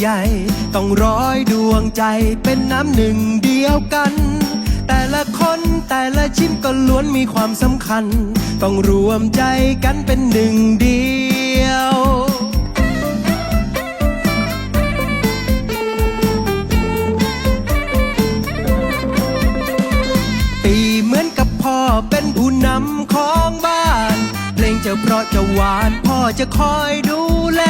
ใหญ่ต้องร้อยดวงใจเป็นน้ำหนึ่งเดียวกัน แต่ละคนแต่ละชิ้นก็ล้วนมีความสำคัญ ต้องรวมใจกันเป็นหนึ่งเดียวปีเหมือนกับพ่อเป็นผู้นำของบ้าน เพลงจะเพราะจะหวานพ่อจะคอยดูแล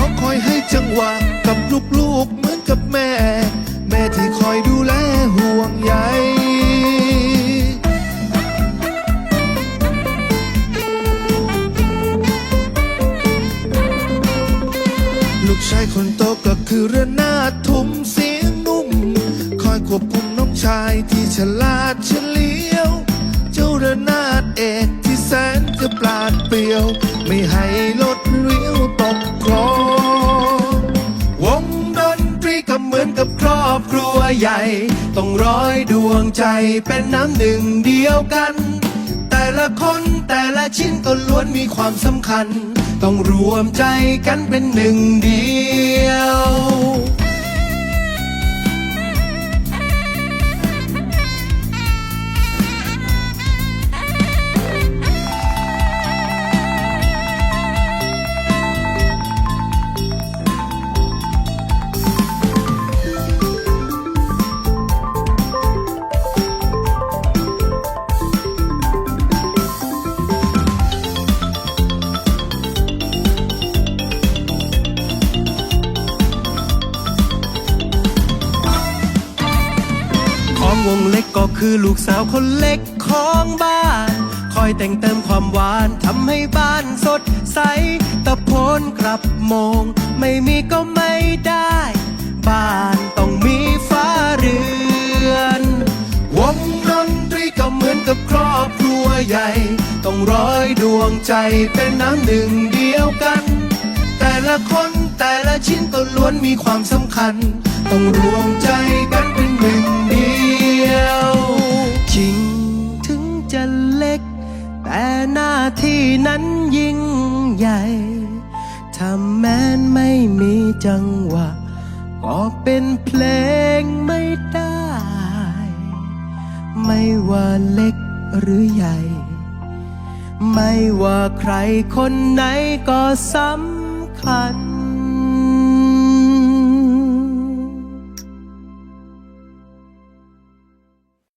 เขาคอยให้จังหวะกับลูกๆเหมือนกับแม่ แม่ที่คอยดูแลห่วงใยลูกชายคนโตก็คือเรือนนาทุ่มเสียงนุ่ม คอยควบคุมน้องชายที่ฉลาดเฉลียว ใหญ่ ต้องร้อยดวงใจเป็นน้ำหนึ่งเดียวกัน แต่ละคนแต่ละชิ้นก็ล้วนมีความสำคัญ ต้องรวมใจกันเป็นหนึ่งเดียว ของวงเล็กก็คือลูกสาวคนเล็กของบ้าน คอยแต่งเติมความหวานทำให้บ้านสดใส ตะโพนกลับมองไม่มีก็ไม่ได้ บ้านต้องมีฟ้าเรือน วงดนตรีก็เหมือนกับครอบครัวใหญ่ ต้องร้อยดวงใจเป็นน้ำหนึ่งเดียวกัน แต่ละคนแต่ละชิ้นก็ล้วนมีความสำคัญ ต้องรวมใจกัน แต่หน้าที่นั้นยิ่งใหญ่ถ้าแม้นไม่มีจังหวะก็เป็นเพลงไม่ได้ ไม่ว่าเล็กหรือใหญ่ ไม่ว่าใครคนไหนก็สำคัญ